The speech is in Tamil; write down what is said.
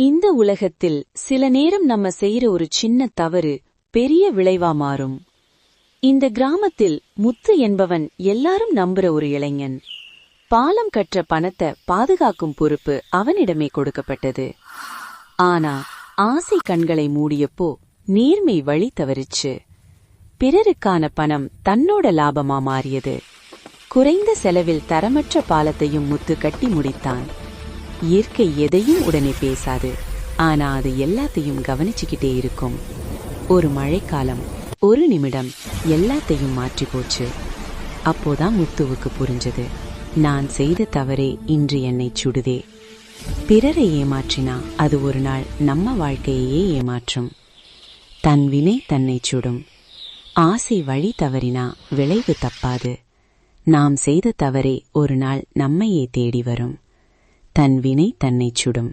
இந்த உலகத்தில் சில நேரம் நம்ம செய்யற ஒரு சின்ன தவறு பெரிய விளைவா மாறும். இந்த கிராமத்தில் முத்து என்பவன் எல்லாரும் நம்புற ஒரு இளைஞன். பாலம் கற்ற பணத்தை பாதுகாக்கும் பொறுப்பு அவனிடமே கொடுக்கப்பட்டது. ஆனா ஆசை கண்களை மூடியப்போ நேர்மை வழி தவறிச்சு. பிறருக்கான பணம் தன்னோட லாபமா மாறியது. குறைந்த செலவில் தரமற்ற பாலத்தையும் முத்து கட்டி முடித்தான். இயற்கை எதையும் உடனே பேசாது. ஆனா அது எல்லாத்தையும் கவனிச்சுக்கிட்டே இருக்கும். ஒரு மழைக்காலம் ஒரு நிமிடம் எல்லாத்தையும் மாற்றி போச்சு. அப்போதான் முத்துவுக்கு புரிஞ்சது. நான் செய்த தவறே இன்று என்னை சுடுதே. பிறரை ஏமாற்றினா அது ஒரு நாள் நம்ம வாழ்க்கையையே ஏமாற்றும். தன் வினை தன்னை சுடும். ஆசை வழி தவறினா விளைவு தப்பாது. நாம் செய்த தவறே ஒரு நாள் நம்மையே தேடி வரும். தன் வினை தன்னை சுடும்.